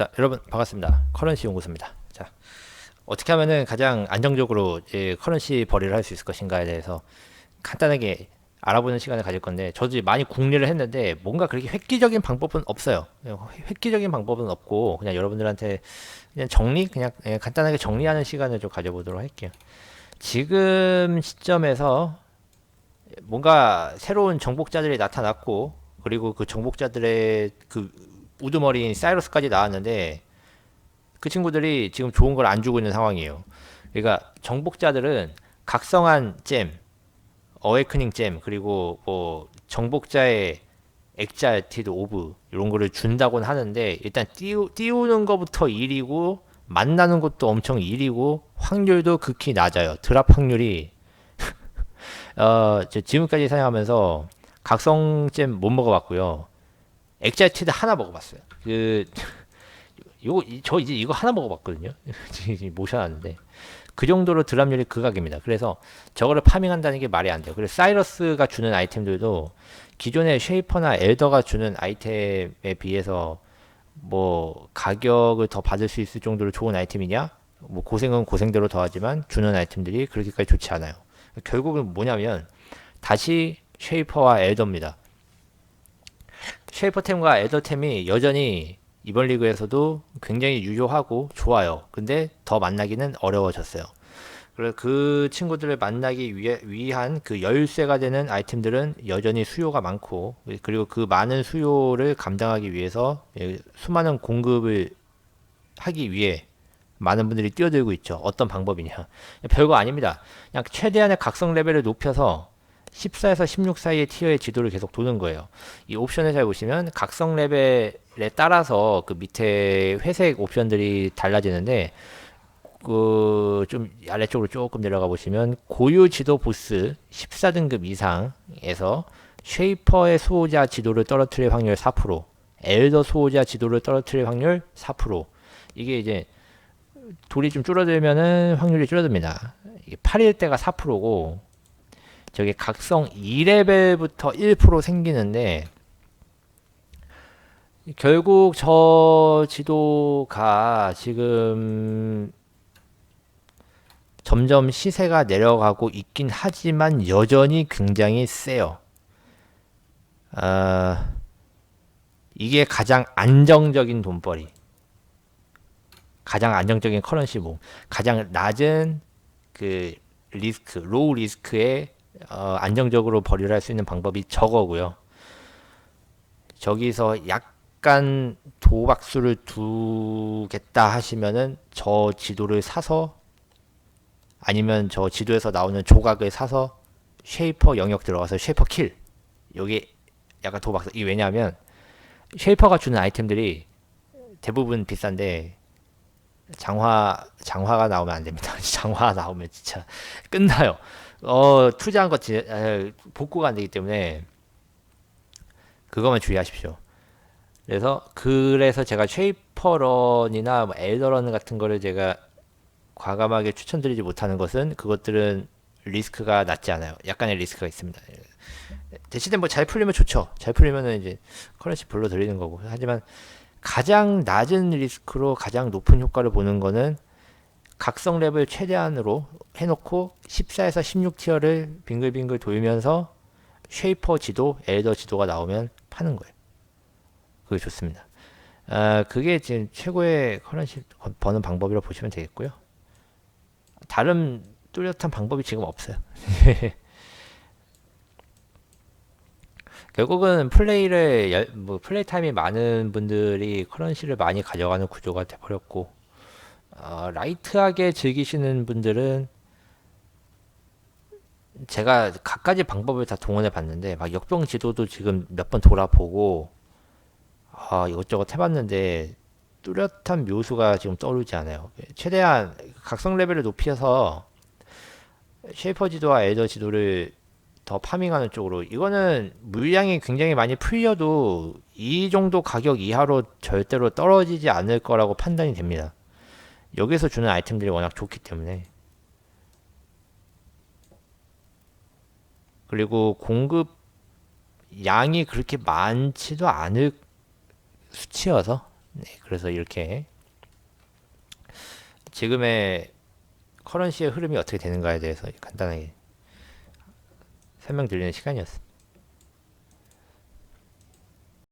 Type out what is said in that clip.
자, 여러분 반갑습니다. 커런시 연구소입니다. 자, 어떻게 하면은 가장 안정적으로 이 커런시 벌이를 할 수 있을 것인가에 대해서 간단하게 알아보는 시간을 가질 건데 저도 많이 궁리를 했는데 뭔가 그렇게 획기적인 방법은 없어요. 획기적인 방법은 없고 그냥 여러분들한테 그냥 정리 그냥 예, 간단하게 정리하는 시간을 좀 가져보도록 할게요. 지금 시점에서 뭔가 새로운 정복자들이 나타났고 그리고 그 정복자들의 그 우두머리인 사이러스까지 나왔는데 그 친구들이 지금 좋은 걸 안 주고 있는 상황이에요. 그러니까 정복자들은 각성한 잼, 어웨이크닝 잼 그리고 뭐 정복자의 엑잘티드 오브 이런 거를 준다고는 하는데 일단 띄우, 띄우는 것부터 일이고 만나는 것도 엄청 일이고 확률도 극히 낮아요. 드랍 확률이 어, 저 지금까지 사용하면서 각성잼 못 먹어봤고요. 엑잘티드 하나 먹어봤어요. 그 요거 이- 저 이제 이거 하나 먹어봤거든요. 모셔놨는데 그 정도로 드랍률이 극악입니다. 그래서 저거를 파밍한다는 게 말이 안 돼요. 그래서 사이러스가 주는 아이템들도 기존의 쉐이퍼나 엘더가 주는 아이템에 비해서 뭐 가격을 더 받을 수 있을 정도로 좋은 아이템이냐? 뭐 고생은 고생대로 더하지만 주는 아이템들이 그렇게까지 좋지 않아요. 결국은 뭐냐면 다시 쉐이퍼와 엘더입니다. 쉐이퍼템과 엘더템이 여전히 이번 리그에서도 굉장히 유효하고 좋아요. 근데 더 만나기는 어려워졌어요. 그래서 그 친구들을 만나기 위해, 위한 그 열쇠가 되는 아이템들은 여전히 수요가 많고 그리고 그 많은 수요를 감당하기 위해서 예, 수많은 공급을 하기 위해 많은 분들이 뛰어들고 있죠. 어떤 방법이냐? 별거 아닙니다. 그냥 최대한의 각성 레벨을 높여서 14에서 16 사이의 티어의 지도를 계속 도는 거예요. 이 옵션을 잘 보시면 각성 레벨에 따라서 그 밑에 회색 옵션들이 달라지는데 그 좀 아래쪽으로 조금 내려가 보시면 고유 지도 보스 14등급 이상에서 쉐이퍼의 수호자 지도를 떨어뜨릴 확률 4%, 엘더 수호자 지도를 떨어뜨릴 확률 4%. 이게 이제 돌이 좀 줄어들면은 확률이 줄어듭니다. 이게 8일 때가 4%고 저게 각성 2레벨부터 1% 생기는데 결국 저 지도가 지금 점점 시세가 내려가고 있긴 하지만 여전히 굉장히 세요. 아, 이게 가장 안정적인 돈벌이. 가장 안정적인 커런시 모 가장 낮은 그 리스크, 로우 리스크에 어, 안정적으로 벌이를 할 수 있는 방법이 저거고요. 저기서 약간 도박수를 두겠다 하시면은 저 지도를 사서 아니면 저 지도에서 나오는 조각을 사서 쉐이퍼 영역 들어가서 쉐이퍼 킬. 여기 약간 도박수. 이 왜냐하면 쉐이퍼가 주는 아이템들이 대부분 비싼데 장화 장화가 나오면 안 됩니다. 장화 나오면 진짜 끝나요. 어 투자한 거 지- 에, 복구가 안 되기 때문에 그것만 주의하십시오. 그래서 그래서 제가 쉐이퍼런이나 뭐 엘더런 같은 거를 제가 과감하게 추천드리지 못하는 것은 그것들은 리스크가 낮지 않아요. 약간의 리스크가 있습니다. 대신에 뭐 잘 풀리면 좋죠. 잘 풀리면은 이제 커런시 불러 드리는 거고. 하지만 가장 낮은 리스크로 가장 높은 효과를 보는 거는 각성 랩을 최대한으로 해놓고 14에서 16 티어를 빙글빙글 돌면서 쉐이퍼 지도, 엘더 지도가 나오면 파는 거예요. 그게 좋습니다. 아, 그게 지금 최고의 커런시 버는 방법이라고 보시면 되겠고요. 다른 뚜렷한 방법이 지금 없어요. 결국은 플레이를 열- 뭐 플레이 타임이 많은 분들이 커런시를 많이 가져가는 구조가 돼버렸고 어, 라이트하게 즐기시는 분들은 제가 갖가지 방법을 다 동원해 봤는데 막 역병 지도도 지금 몇 번 돌아보고 아, 이것저것 해봤는데 뚜렷한 묘수가 지금 떠오르지 않아요. 최대한 각성 레벨을 높여서 쉐이퍼 지도와 엘더 지도를 더 파밍하는 쪽으로 이거는 물량이 굉장히 많이 풀려도 이 정도 가격 이하로 절대로 떨어지지 않을 거라고 판단이 됩니다. 여기서 주는 아이템들이 워낙 좋기 때문에 그리고 공급 양이 그렇게 많지도 않을 수치여서 네, 그래서 이렇게 지금의 커런시의 흐름이 어떻게 되는가에 대해서 간단하게 설명드리는 시간이었습니다.